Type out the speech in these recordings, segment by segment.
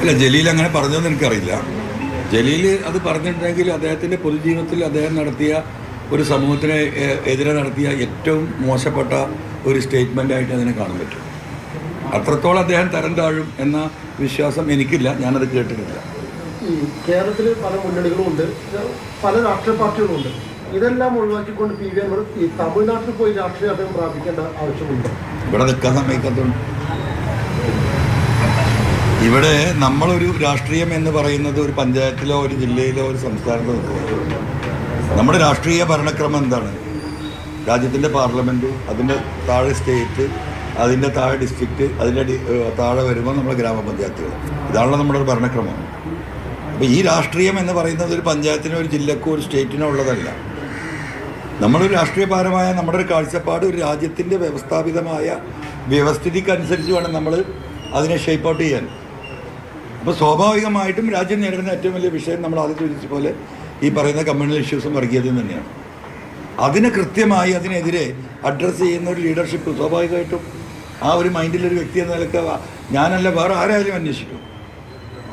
അല്ല ജലീൽ അങ്ങനെ പറഞ്ഞതെന്ന് എനിക്കറിയില്ല. ജലീൽ അത് പറഞ്ഞിട്ടുണ്ടെങ്കിൽ അദ്ദേഹത്തിന്റെ പൊതുജീവിതത്തിൽ അദ്ദേഹം നടത്തിയ ഒരു സമൂഹത്തിന് എതിരെ നടത്തിയ ഏറ്റവും മോശപ്പെട്ട ഒരു സ്റ്റേറ്റ്മെന്റ് ആയിട്ട് അതിനെ കാണാൻ പറ്റും. അത്രത്തോളം അദ്ദേഹം തരം താഴും എന്ന വിശ്വാസം എനിക്കില്ല ഞാനത് കേട്ടിട്ടില്ല. കേരളത്തിൽ പല മുന്നണികളും ഉണ്ട് പല രാഷ്ട്രീയ പാർട്ടികളും ഉണ്ട്. ഇതെല്ലാം ഒഴിവാക്കിക്കൊണ്ട് പി വി എം ഈ തമിഴ്നാട്ടിൽ പോയി രാഷ്ട്രീയ അഭയം പ്രാപിക്കേണ്ട ആവശ്യമുണ്ട്? ഇവിടെ നിൽക്കാൻ സമ്മതിക്കാത്തതുകൊണ്ട്. ഇവിടെ നമ്മളൊരു രാഷ്ട്രീയം എന്ന് പറയുന്നത് ഒരു പഞ്ചായത്തിലോ ഒരു ജില്ലയിലോ ഒരു സംസ്ഥാനത്തോ നമ്മുടെ രാഷ്ട്രീയ ഭരണക്രമം എന്താണ്? രാജ്യത്തിന്റെ പാർലമെന്റ് അതിന്റെ താഴെ സ്റ്റേറ്റ് അതിന്റെ താഴെ ഡിസ്ട്രിക്റ്റ് അതിന്റെ താഴെ വരുമ്പോൾ നമ്മുടെ ഗ്രാമപഞ്ചായത്തുകൾ. ഇതാണല്ലോ നമ്മുടെ ഒരു ഭരണക്രമം. അപ്പോൾ ഈ രാഷ്ട്രീയം എന്ന് പറയുന്നത് ഒരു പഞ്ചായത്തിനോ ഒരു ജില്ലക്കോ ഒരു സ്റ്റേറ്റിനോ ഉള്ളതല്ല. നമ്മളൊരു രാഷ്ട്രീയപരമായ നമ്മുടെ ഒരു കാഴ്ചപ്പാട് ഒരു രാജ്യത്തിന്റെ വ്യവസ്ഥാപിതമായ വ്യവസ്ഥിതിക്കനുസരിച്ച് വേണം നമ്മൾ അതിനെ ഷേപ്പ് ഔട്ട് ചെയ്യാൻ. അപ്പോൾ സ്വാഭാവികമായിട്ടും രാജ്യം നേരിടുന്ന ഏറ്റവും വലിയ വിഷയം നമ്മൾ ആദ്യം ചോദിച്ച പോലെ ഈ പറയുന്ന കമ്മ്യൂണൽ ഇഷ്യൂസും വർഗീയതയും തന്നെയാണ്. അതിന് കൃത്യമായി അതിനെതിരെ അഡ്രസ്സ് ചെയ്യുന്ന ഒരു ലീഡർഷിപ്പ് സ്വാഭാവികമായിട്ടും ആ ഒരു മൈൻഡിലൊരു വ്യക്തി എന്ന നിലയ്ക്ക് ഞാനല്ല വേറെ ആരായാലും അന്വേഷിക്കും.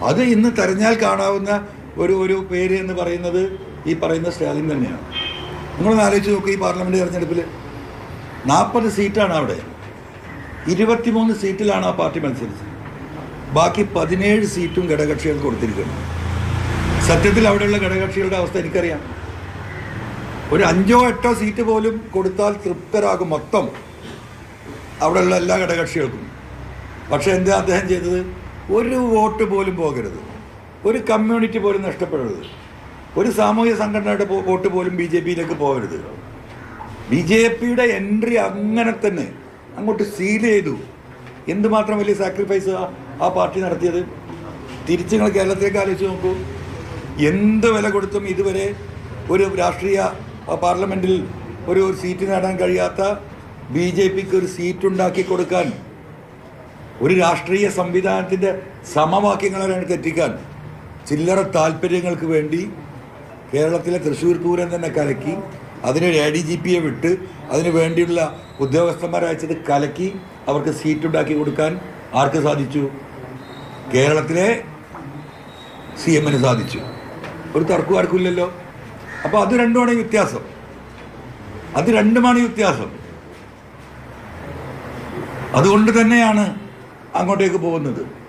അത് ഇന്ന് തെരഞ്ഞാൽ കാണാവുന്ന ഒരു ഒരു പേര് എന്ന് പറയുന്നത് ഈ പറയുന്ന സ്റ്റാലിൻ തന്നെയാണ്. നിങ്ങളൊന്ന് ആലോചിച്ച് നോക്കുക ഈ പാർലമെന്റ് തെരഞ്ഞെടുപ്പിൽ നാൽപ്പത് സീറ്റാണ് അവിടെ. ഇരുപത്തിമൂന്ന് സീറ്റിലാണ് ആ പാർട്ടി മത്സരിച്ചത്. ബാക്കി പതിനേഴ് സീറ്റും ഘടകകക്ഷികൾക്ക് കൊടുത്തിരിക്കുന്നു. സത്യത്തിൽ അവിടെയുള്ള ഘടകകക്ഷികളുടെ അവസ്ഥ എനിക്കറിയാം. ഒരു അഞ്ചോ എട്ടോ സീറ്റ് പോലും കൊടുത്താൽ തൃപ്തരാകും മൊത്തം അവിടെയുള്ള എല്ലാ ഘടകകക്ഷികൾക്കും. പക്ഷേ എന്താ അദ്ദേഹം ചെയ്തത്? ഒരു വോട്ട് പോലും പോകരുത്. ഒരു കമ്മ്യൂണിറ്റി പോലും നഷ്ടപ്പെടരുത്. ഒരു സാമൂഹ്യ സംഘടനയുടെ വോട്ട് പോലും ബി ജെ പിയിലേക്ക് പോകരുത്. ബി ജെ പിയുടെ എൻട്രി അങ്ങനെ തന്നെ അങ്ങോട്ട് സീൽ ചെയ്തു. എന്തുമാത്രം വലിയ സാക്രിഫൈസ് ആ പാർട്ടി നടത്തിയത്? തിരിച്ച് നിങ്ങൾ കേരളത്തിലേക്ക് ആലോചിച്ച് നോക്കൂ. എന്ത് വില കൊടുത്തും ഇതുവരെ ഒരു രാഷ്ട്രീയ പാർലമെന്റിൽ ഒരു സീറ്റ് നേടാൻ കഴിയാത്ത ബി ജെ പിക്ക് ഒരു സീറ്റ് ഉണ്ടാക്കി കൊടുക്കാൻ ഒരു രാഷ്ട്രീയ സംവിധാനത്തിന്റെ സമവാക്യങ്ങളെ തെറ്റിക്കാൻ ചില്ലറ താല്പര്യങ്ങൾക്ക് വേണ്ടി കേരളത്തിലെ തൃശ്ശൂർ പൂരം തന്നെ കലക്കി അതിന് എ ഡി ജി പിയെ വിട്ട് അതിന് വേണ്ടിയുള്ള ഉദ്യോഗസ്ഥന്മാരെ അയച്ചത് കലക്കി അവർക്ക് സീറ്റ് ഉണ്ടാക്കി കൊടുക്കാൻ ആർക്ക് സാധിച്ചു? കേരളത്തിലെ സി എമ്മിന് സാധിച്ചു. ഒരു തർക്കവും ആർക്കുമില്ലല്ലോ. അപ്പോൾ അത് രണ്ടുമാണ് വ്യത്യാസം. അത് രണ്ടുമാണ് വ്യത്യാസം. അതുകൊണ്ട് തന്നെയാണ് അങ്ങോട്ടേക്ക് പോകുന്നത്.